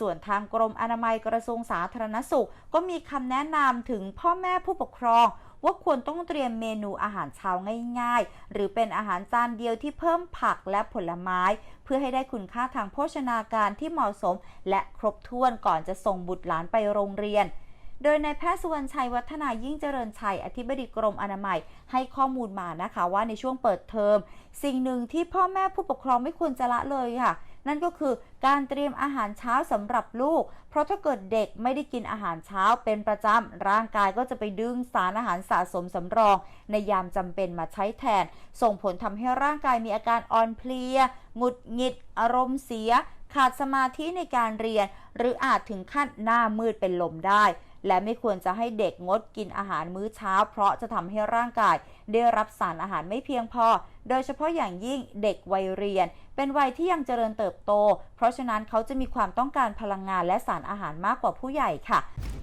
ส่วนทางกรมอนามัยกระทรวงสาธารณสุข ก็มีคำแนะนำถึงพ่อแม่ผู้ปกครองว่าควรต้องเตรียมเมนูอาหารเช้าง่าย ๆ หรือเป็นอาหารจานเดียวที่เพิ่มผักและผลไม้ เพื่อให้ได้คุณค่าทางโภชนาการที่เหมาะสม และครบถ้วนก่อนจะส่งบุตรหลานไปโรงเรียน โดยนายแพทย์สุวรรณชัยวัฒนายิ่งเจริญชัย อธิบดีกรมอนามัย ให้ข้อมูลมานะคะว่าในช่วงเปิดเทอม สิ่งหนึ่งที่พ่อแม่ผู้ปกครองไม่ควรจะละเลยค่ะ นั่นก็คือการเตรียมอาหารเช้าสำหรับลูก เพราะถ้าเกิดเด็กไม่ได้กินอาหารเช้าเป็นประจำร่างกายก็จะไปดึงสารอาหารสะสมสำรอง ในยามจำเป็นมาใช้แทน ส่งผลทำให้ร่างกายมีอาการอ่อนเพลียหงุดหงิด อารมณ์เสีย ขาดสมาธิในการเรียน หรืออาจถึงขั้นหน้ามืดเป็นลมได้ และไม่ควรจะให้เด็กงดกินอาหารมื้อเช้า เพราะจะทำให้ร่างกาย ได้รับสารอาหารไม่เพียงพอ โดยเฉพาะอย่างยิ่งเด็กวัยเรียน เป็นวัยที่ยังเจริญเติบโต เพราะฉะนั้นเขาจะมีความต้องการพลังงานและสารอาหารมากกว่าผู้ใหญ่ค่ะ